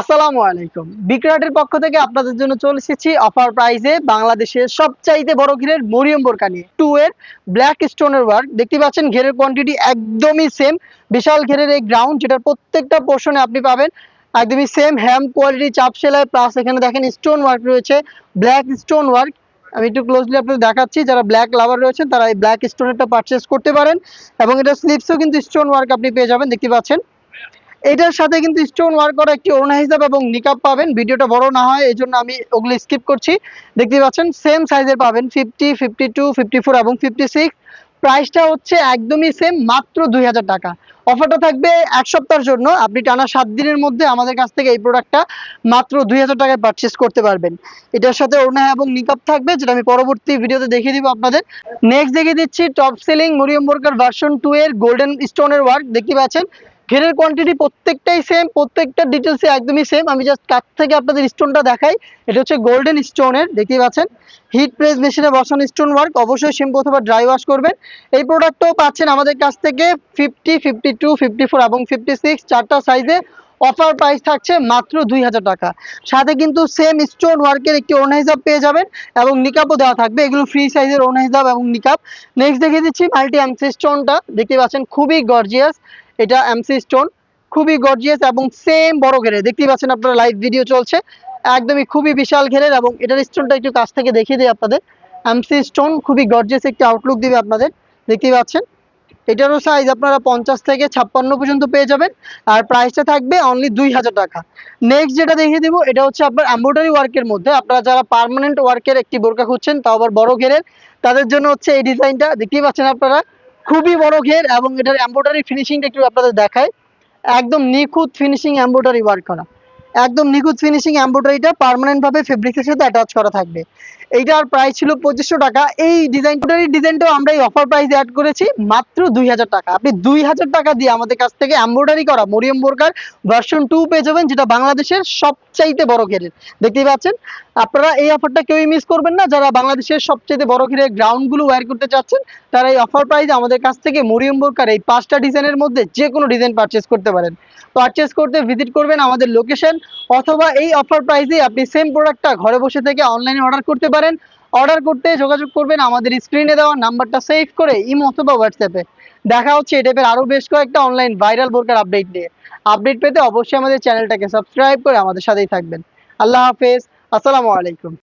আসসালামু আলাইকুম। বিক্রাটের পক্ষ থেকে আপনাদের জন্য চলে এসেছি অফার প্রাইসে বাংলাদেশের সবচাইতে বড় ঘেরের মরিয়ম বোরকা নিয়ে। টু এর ব্ল্যাক স্টোনের ওয়ার্ক দেখতে পাচ্ছেন ঘেরের কোয়ান্টিটি একদমই সেম বিশাল ঘেরের এই গ্রাউন্ড যেটার প্রত্যেকটা পোর্শনে আপনি পাবেন একদমই সেম হ্যাম কোয়ালিটি চাপ সেলাই প্লাস এখানে দেখেন স্টোন ওয়ার্ক রয়েছে। ব্ল্যাক স্টোন ওয়ার্ক আমি একটু ক্লোজলি আপনাদের দেখাচ্ছি, যারা ব্ল্যাক লাভার রয়েছেন, তারা এই ব্ল্যাক স্টোনেরটা পারচেস করতে পারেন। এবং এটা স্লিপসও কিন্তু স্টোন ওয়ার্ক আপনি পেয়ে যাবেন। দেখতে পাচ্ছেন? এটার সাথে কিন্তু স্টোন ওয়ার্ক করা একটি ওড়না হিসাব এবং নিকাপ পাবেন। ভিডিওটা বড় না হয় এই জন্য আমি ওগুলো স্কিপ করছি। দেখতে পাচ্ছেন সেম সাইজের পাবেন fifty fifty two fifty four এবং ফিফটি সিক্স প্রাইসটা হচ্ছে একদমই সেম মাত্র দুই হাজার টাকা। অফারটা থাকবে এক সপ্তাহের জন্য। আপনি টানা সাত দিনের মধ্যে আমাদের কাছ থেকে এই প্রোডাক্টটা মাত্র দুই হাজার টাকায় পারচেস করতে পারবেন। এটার সাথে ওড়না এবং নিকাপ থাকবে, যেটা আমি পরবর্তী ভিডিওতে দেখিয়ে দিব আপনাদের। নেক্সট দেখিয়ে দিচ্ছি টপ সেলিং মরিয়ম বোরকার ভার্সন টু এর গোল্ডেন স্টোনের ওয়ার্ক দেখতে পাচ্ছেন ঘেরের কোয়ান্টিটি প্রত্যেকটাই সেম প্রত্যেকটা ডিটেলসে একদমই সেম আমি জাস্ট কাছ থেকে আপনাদের স্টোনটা দেখাই। এটা হচ্ছে গোল্ডেন স্টোনের দেখতেই পাচ্ছেন। হিট প্রেস মেশিনে বসানো স্টোন ওয়ার্ক অবশ্যই শ্যাম্পু অথবা ড্রাই ওয়াশ করবেন। এই প্রোডাক্টটাও পাচ্ছেন আমাদের কাছ থেকে fifty fifty two fifty four এবং ফিফটি সিক্স চারটা সাইজে অফার প্রাইস থাকছে মাত্র দুই হাজার টাকা। সাথে কিন্তু সেম স্টোন ওয়ার্কের একটি ওনা হিসাব পেয়ে যাবেন এবং নিকাপও দেওয়া থাকবে। এগুলো ফ্রি সাইজের ওনা হিসাব এবং নিকাপ নেক্সট দেখিয়ে দিচ্ছি মাল্টি এমসি স্টোনটা দেখতে পাচ্ছেন, খুবই গর্জিয়াস এটা এমসি স্টোন খুবই গর্জিয়াস এবং সেম বড় ঘেরে। দেখতেই পাচ্ছেন আপনারা লাইভ ভিডিও চলছে। একদমই খুবই বিশাল ঘেরের এবং এটার স্টোনটা একটু কাছ থেকে দেখিয়ে দিই আপনাদের। এমসি স্টোন খুবই গর্জিয়াস একটি আউটলুক দিবে আপনাদের। দেখতেই পাচ্ছেন? এটারও সাইজ আপনারা পঞ্চাশ থেকে ছাপ্পান্ন পর্যন্ত পেয়ে যাবেন। আর প্রাইসটা থাকবে অনলি দুই হাজার টাকা। নেক্সট যেটা দেখিয়ে দিব, এটা হচ্ছে আপনার এম্ব্রয়ডারি ওয়ার্কের মধ্যে। আপনারা যারা পার্মানেন্ট ওয়ার্কের একটি বোরকা খুঁজছেন, তাও আবার বড় ঘেরের, তাদের জন্য হচ্ছে এই ডিজাইনটা দেখতেই পাচ্ছেন আপনারা? খুবই বড় ঘের এবং এটার এম্ব্রয়ডারি ফিনিশিংটা একটু আপনাদের দেখায় একদম নিখুঁত ফিনিশিং এম্ব্রয়ডারি ওয়ার্ক করা। একদম নিখুঁত ফিনিশিং এম্ব্রয়ডারিটা ভাবে ফেব্রিক্সের সাথে অ্যাটাচ করা থাকবে। এইটার প্রাইস ছিল পঁচিশশো টাকা। এই ডিজাইন ডিজাইনটার ডিজাইনটাও আমরা এই অফার প্রাইস অ্যাড করেছি মাত্র দুই হাজার টাকা। আপনি দুই হাজার টাকা দিয়ে আমাদের কাছ থেকে এম্ব্রয়ডারি করা মরিয়ম বোরকার ভার্সন টু পেয়ে যাবেন, যেটা বাংলাদেশের সবচাইতে বড় ঘেরের দেখতেই পাচ্ছেন? আপনারা এই অফারটা কেউই মিস করবেন না। যারা বাংলাদেশের সবচেয়ে বড় ঘিরে গ্রাউন্ডগুলো ওয়্যার করতে চাচ্ছেন, তারা এই অফার প্রাইস আমাদের কাছ থেকে মরিয়ম বোরকার এই পাঁচটা ডিজাইনের মধ্যে যে কোনো ডিজাইন পারচেস করতে পারেন। পারচেস করতে ভিজিট করবেন আমাদের লোকেশন অথবা এই অফার প্রাইসে আপনি সেম প্রোডাক্টটা ঘরে বসে থেকে অনলাইনে অর্ডার করতে পারেন। অর্ডার করতে যোগাযোগ করবেন আমাদের স্ক্রিনে দেওয়া নাম্বারটা সেভ করে ইমো অথবা হোয়াটসঅ্যাপে দেখা হচ্ছে এই টাইপের আরও বেশ কয়েকটা অনলাইন ভাইরাল বোরকার আপডেট নিয়ে। আপডেট পেতে অবশ্যই আমাদের চ্যানেলটাকে সাবস্ক্রাইব করে আমাদের সাথেই থাকবেন। আল্লাহ হাফেজ। আসসালামু আলাইকুম।